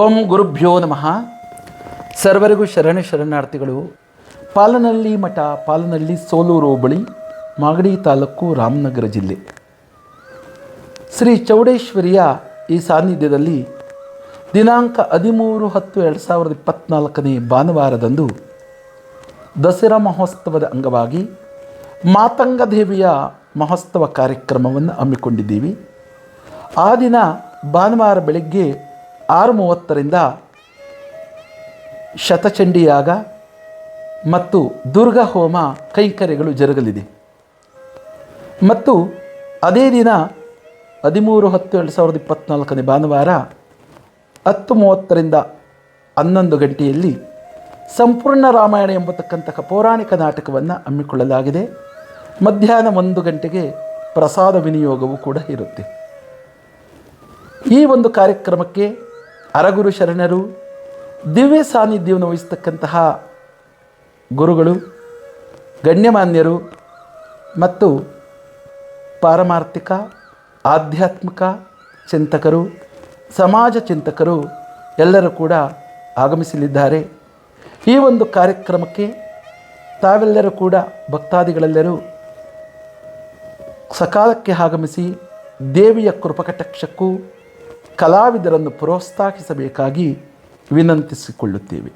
ಓಂ ಗುರುಭ್ಯೋ ನಮಃ. ಸರ್ವರಿಗೂ ಶರಣ ಶರಣಾರ್ಥಿಗಳು. ಪಾಲನಹಳ್ಳಿ ಮಠ, ಪಾಲನಹಳ್ಳಿ ಸೋಲೂರು ಹೋಬಳಿ ಮಾಗಡಿ ತಾಲೂಕು ರಾಮನಗರ ಜಿಲ್ಲೆ. ಶ್ರೀ ಚೌಡೇಶ್ವರಿಯ ಈ ಸಾನ್ನಿಧ್ಯದಲ್ಲಿ ದಿನಾಂಕ ಹದಿಮೂರು ಹತ್ತು ಎರಡು ಸಾವಿರದ ಇಪ್ಪತ್ತ್ನಾಲ್ಕನೇ ಭಾನುವಾರದಂದು ದಸರಾ ಮಹೋತ್ಸವದ ಅಂಗವಾಗಿ ಮಾತಂಗ ದೇವಿಯ ಮಹೋತ್ಸವ ಕಾರ್ಯಕ್ರಮವನ್ನು ಹಮ್ಮಿಕೊಂಡಿದ್ದೀವಿ. ಆ ದಿನ ಭಾನುವಾರ ಬೆಳಗ್ಗೆ ಆರು ಮೂವತ್ತರಿಂದ ಶತಚಂಡಿಯಾಗ ಮತ್ತು ದುರ್ಗಾ ಹೋಮ ಕೈಂಕರ್ಯಗಳು ಜರುಗಲಿದೆ. ಮತ್ತು ಅದೇ ದಿನ ಹದಿಮೂರು ಹತ್ತು ಎರಡು ಸಾವಿರದ ಇಪ್ಪತ್ತ್ನಾಲ್ಕನೇ ಭಾನುವಾರ ಹತ್ತು ಮೂವತ್ತರಿಂದ ಹನ್ನೊಂದು ಗಂಟೆಯಲ್ಲಿ ಸಂಪೂರ್ಣ ರಾಮಾಯಣ ಎಂಬತಕ್ಕಂತಹ ಪೌರಾಣಿಕ ನಾಟಕವನ್ನು ಹಮ್ಮಿಕೊಳ್ಳಲಾಗಿದೆ. ಮಧ್ಯಾಹ್ನ ಒಂದು ಗಂಟೆಗೆ ಪ್ರಸಾದ ವಿನಿಯೋಗವೂ ಕೂಡ ಇರುತ್ತೆ. ಈ ಒಂದು ಕಾರ್ಯಕ್ರಮಕ್ಕೆ ಅರಗುರು ಶರಣರು ದಿವ್ಯ ಸಾನ್ನಿಧ್ಯವನ್ನು ವಹಿಸ್ತಕ್ಕಂತಹ ಗುರುಗಳು, ಗಣ್ಯಮಾನ್ಯರು ಮತ್ತು ಪಾರಮಾರ್ಥಿಕ, ಆಧ್ಯಾತ್ಮಿಕ ಚಿಂತಕರು, ಸಮಾಜ ಚಿಂತಕರು ಎಲ್ಲರೂ ಕೂಡ ಆಗಮಿಸಲಿದ್ದಾರೆ. ಈ ಒಂದು ಕಾರ್ಯಕ್ರಮಕ್ಕೆ ತಾವೆಲ್ಲರೂ ಕೂಡ ಭಕ್ತಾದಿಗಳೆಲ್ಲರೂ ಸಕಾಲಕ್ಕೆ ಆಗಮಿಸಿ ದೇವಿಯ ಕೃಪಕಟಾಕ್ಷಕ್ಕೂ ಕಲಾವಿದರನ್ನು ಪ್ರೋತ್ಸಾಹಿಸಬೇಕಾಗಿ ವಿನಂತಿಸಿಕೊಳ್ಳುತ್ತೇವೆ.